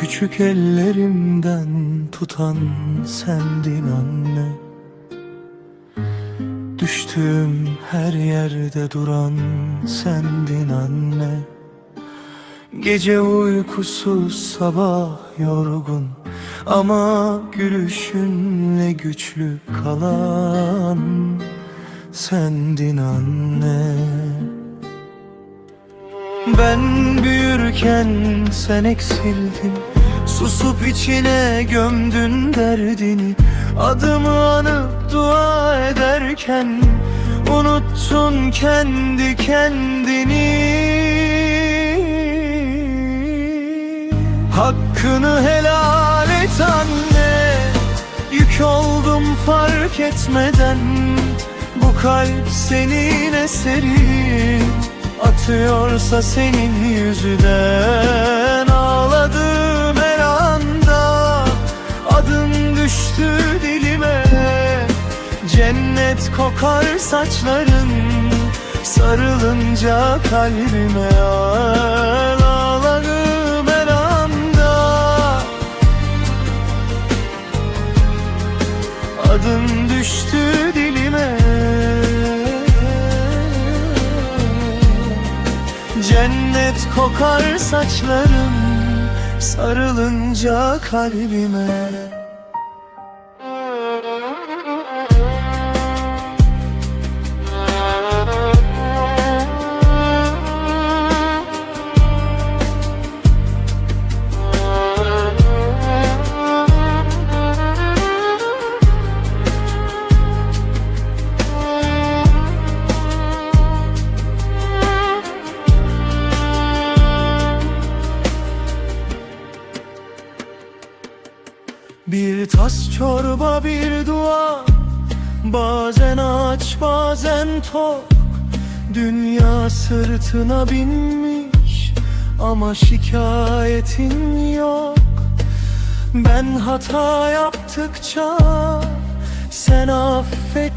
Küçük ellerimden tutan sendin anne. Düştüğüm her yerde duran sendin anne. Gece uykusuz sabah yorgun. Ama gülüşünle güçlü kalan Sendin anne. Ben büyürken sen eksildin Susup içine gömdün derdini. Adımı anıp dua ederken Unuttun kendi kendini. Hakkını helal et anne. Yük oldum fark etmeden. Bu kalp senin eseri. Atıyorsa senin yüzünden Cennet kokar saçların Sarılınca kalbime Ağladım her anda. Adın düştü dilime. Cennet kokar saçların Sarılınca kalbime Bir tas çorba bir dua. Bazen aç bazen tok. Dünya sırtına binmiş Ama şikayetin yok. Ben hata yaptıkça Sen affet